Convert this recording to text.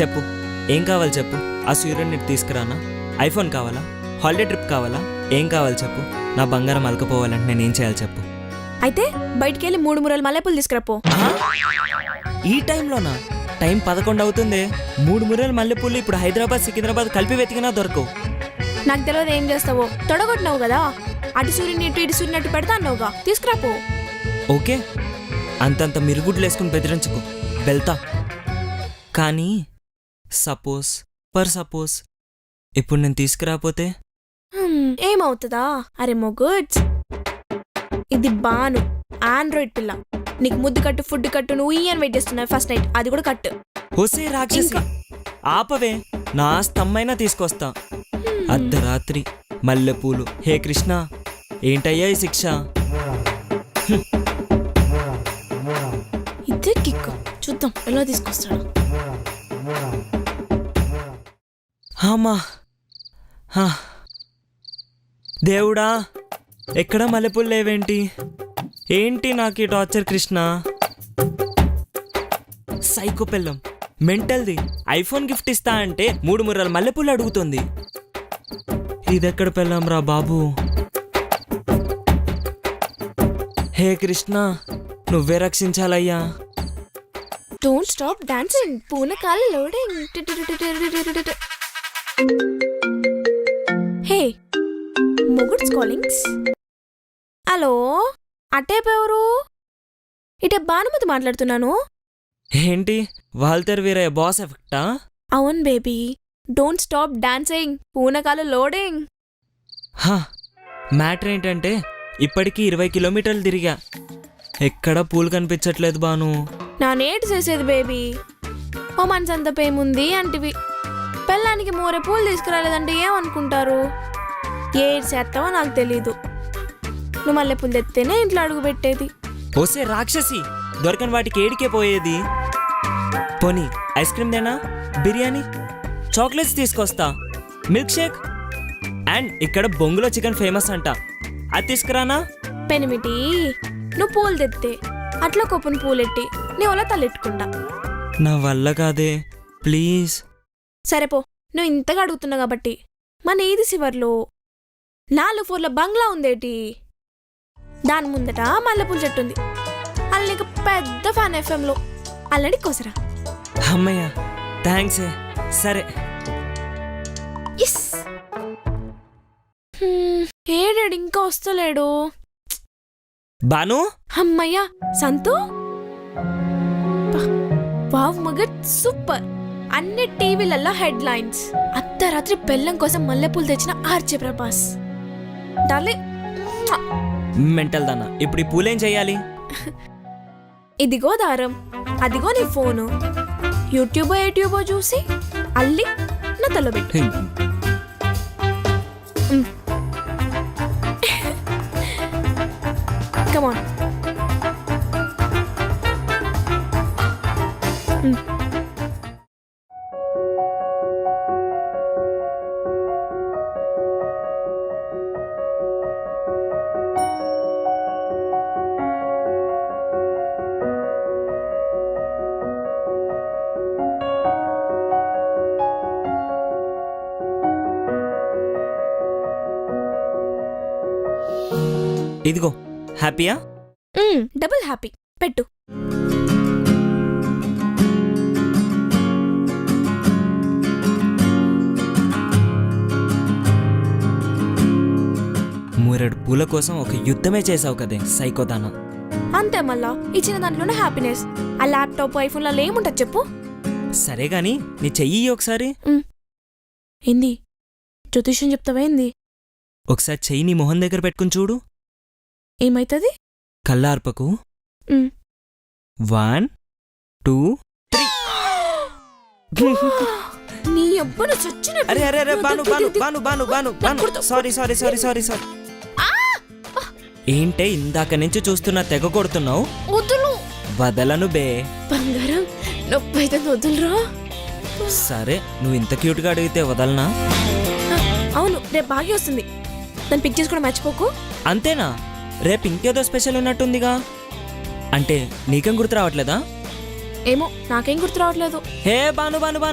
చెప్పు. ఏం కావాలి చెప్పు? ఆ సూర్యుడిని తీసుకురానా? ఐఫోన్ కావాలా? హాలిడే ట్రిప్ కావాలా? ఏం కావాలి చెప్పు? నా బంగారం అలకపోవాలంటే నేను ఏం చేయాలి చెప్పు? అయితే బయటికి వెళ్ళి మూడు మూరలు మల్లెపూలు తీసుకురాపో! ఈ టైంలోనా? టైం పదకొండు అవుతుంది. మూడు మురలు మల్లెపూలు ఇప్పుడు హైదరాబాద్ సికింద్రాబాద్ కలిపి వెతికినా దొరకవు. నాకు తెలియదు ఏం చేస్తావో. తొడగొట్టినావు కదా? అటు సూర్యుని ఇటు ఇటు సూర్యుని అటు పెడతా అన్నావుగా తీసుకురాపో. ఓకే. అంతంత మిరుగుడ్లు వేసుకుని బెదిరించుకు. వెళ్తా. కానీ సపోజ్ పర్ సపోజ్. ఇప్పుడు నేను తీసుకురాపోతే ఏమవుతుందా? అరే మొగుడ్స్. ఇది బాను ఆండ్రాయిడ్ పిల్ల. నీకు ముద్దు కట్టు ఫుడ్ కట్టు నువ్వు ఈ అని వెయిట్ చేస్తున్నావు ఫస్ట్ నైట్. అది కూడా కట్టు. హోసే రాక్షసి ఆపవే. నా స్తంభైనా తీసుకొస్తా. అర్ధరాత్రి మల్లెపూలు. హే కృష్ణ ఏంటయ్యా ఈ శిక్ష? ఇదే కిక్ చూద్దాం ఎలా తీసుకొస్తాడు. అమ్మా హా. దేవుడా ఎక్కడ మల్లెపూలు లేవేంటి ఏంటి నాకు ఈ టార్చర్ కృష్ణ సైకో పిల్లం మెంటల్ది ఐఫోన్ గిఫ్ట్ ఇస్తా అంటే మూడు ముర్రల మల్లెపూలు అడుగుతుంది ఇదెక్కడ పెళ్ళాం రా బాబు హే కృష్ణ నువ్వే రక్షించాలయ్యా డోంట్ స్టాప్ డాన్సింగ్ పూనకాల లోడింగ్ హే మొగుడ్స్ కాలింగ్స్? హలో అట్టేపెవరు ఇటే భానుమతి మాట్లాడుతున్నాను. ఏంటి వాల్తర్ వీరయ్య బాస్ ఎఫెక్టా? అవును బేబీ డోంట్ స్టాప్ డాన్సింగ్ పూనకాల లోడింగ్. హా మ్యాటర్ ఏంటంటే ఇప్పటికీ ఇరవై కిలోమీటర్లు తిరిగా. ఎక్కడ పూలు కనిపించట్లేదు బాను. నా నేటి చేసేది బేబీ. ఓ మనసంత పేముంది అంటివి. పెళ్ళానికి మూరె పూలు తీసుకురాలేదంటే ఏమనుకుంటారు? ఏడు చేస్తావో నాకు తెలీదు. నువ్వు మల్లె పూలు తెత్తేనే ఇంట్లో అడుగు పెట్టేది. ఓసే రాక్షసి దొరకని వాటికి ఏడికే పోయేది. పోనీ ఐస్ క్రీమ్ దేనా? బిర్యానీ? చాక్లెట్స్ తీసుకొస్తా. Milk shake? అండ్ ఇక్కడ బొంగులో చికెన్ ఫేమస్ అంట. అది తీసుకురానా? పెనిమిటి నువ్వు పూలు తెత్తే అట్లా కొప్పుని పూలెట్టి నీ ఒల తలెట్టుకుంటా. నా వల్ల కాదే. ప్లీజ్. సరే పో నువ్వు ఇంతగా అడుగుతున్నావు కాబట్టి. మన ఈది శివర్లో నాలుగు ఫ్లోర్ల బంగ్లా ఉందేటి? దాని ముందట మల్లెపూల చెట్టు ఉంది. అల్ల నీకు పెద్ద ఫ్యాన్ ఎఫ్ఎంలో అల్లడి కోసరా? అమ్మయ్య థ్యాంక్స్ సరే. ఎస్ ఏడాడు ఇంకా వస్తలేడు. బాను? అమ్మయ్యా సంతు? వావ్ మగట్ సూపర్. అన్ని టీవీలల్లో హెడ్ లైన్స్ అర్ధరాత్రి బెల్లం కోసం మల్లెపూలు తెచ్చిన ఆర్చే ప్రభాస్. డార్లింగ్! మెంటల్ దానా. ఇప్పుడు ఈ పూలేం చేయాలి? ఇదిగో దారం. అదిగో నీ ఫోను. యూట్యూబో యూట్యూబో చూసి అల్లి నా తల పెట్టు. కమాన్ ఇదిగో హ్యాపీయా? Double happy. పెట్టు. మూరెడు పూల కోసం ఒక యుద్ధమే చేసావు కదే సైకోదానా. అంతే మళ్ళా ఇచ్చిన దాంట్లోనే హ్యాపీనెస్. ఆ ల్యాప్టాప్ ఐఫోన్లలో ఏముంటుంది చెప్పు. సరే గాని నీ చెయ్యి ఒకసారి. ఏంది? జ్యోతిష్యం చెప్తావేంది ఒకసారి చెయ్యి నీ మొహం దగ్గర పెట్టుకుని చూడు. ఏమైతుంది? కళ్ళార్పకు ఉమ్. One two three. నీ అబ్బను చచ్చినట్టు. అరే అరే అరే Banu Banu Banu Banu Banu. Banu sorry sorry sorry sorry sorry ఏంటే ఇందాక నుంచి చూస్తున్నా తెగ కొడుతున్నావు? వదులు. వదలను బే. బంగారం నొప్పి అయితే వదులురా. సరే నువ్వు ఇంత క్యూట్గా అడిగితే వదలనా? అవును రేపు బాగా వస్తుంది. దాన్ని పిక్ చేసుకోవడం మర్చిపోకు. అంతేనా? రేపు ఇంకేదో స్పెషల్ ఉన్నట్టుందిగా? అంటే నీకేం గుర్తు రావట్లేదా? ఏమో నాకేం గుర్తు రావట్లేదు. హే బాను బాను బాను.